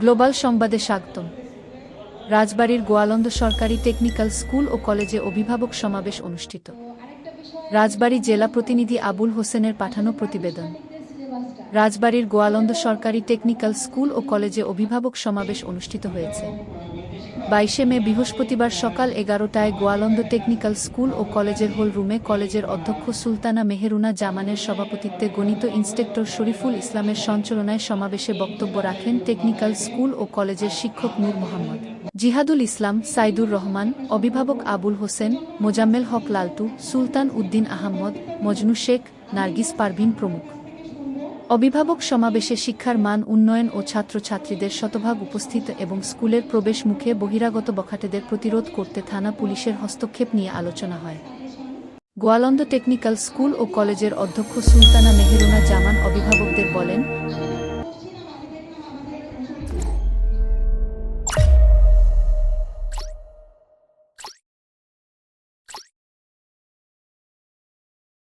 Global সংবাদে স্বাগতম। রাজবাড়ির গোয়ালন্দ সরকারি টেকনিক্যাল স্কুল ও কলেজে অভিভাবক সমাবেশ অনুষ্ঠিত। রাজবাড়ি জেলা প্রতিনিধি আবুল হোসেনের পাঠানো প্রতিবেদন। রাজবাড়ীর গোয়ালন্দ সরকারি টেকনিক্যাল স্কুল ও কলেজে অভিভাবক সমাবেশ অনুষ্ঠিত হয়েছে। বাইশে মে বৃহস্পতিবার সকাল এগারোটায় গোয়ালন্দ টেকনিক্যাল স্কুল ও কলেজের হল রুমে কলেজের অধ্যক্ষ সুলতানা মেহেরুনা জামানের সভাপতিত্বে গণিত ইন্সপেক্টর শরীফুল ইসলামের সঞ্চালনায় সমাবেশে বক্তব্য রাখেন টেকনিক্যাল স্কুল ও কলেজের শিক্ষক নূর মোহাম্মদ। জিহাদুল ইসলাম, সাইদুর রহমান, অভিভাবক আবুল হোসেন, মোজাম্মেল হক লালটু, সুলতান উদ্দিন আহমদ, মজনু শেখ, নার্গিস পারভিন প্রমুখ। অভিভাবক সমাবেশে শিক্ষার মান, উন্নয়ন ও ছাত্রছাত্রীদের শতভাগ উপস্থিত এবং স্কুলের প্রবেশ মুখে বহিরাগত বখাটেদের প্রতিরোধ করতে থানা পুলিশের হস্তক্ষেপ নিয়ে আলোচনা হয়। গোয়ালন্দ টেকনিক্যাল স্কুল ও কলেজের অধ্যক্ষ সুলতানা মেহেরুনা জামান অভিভাবকদের বলেন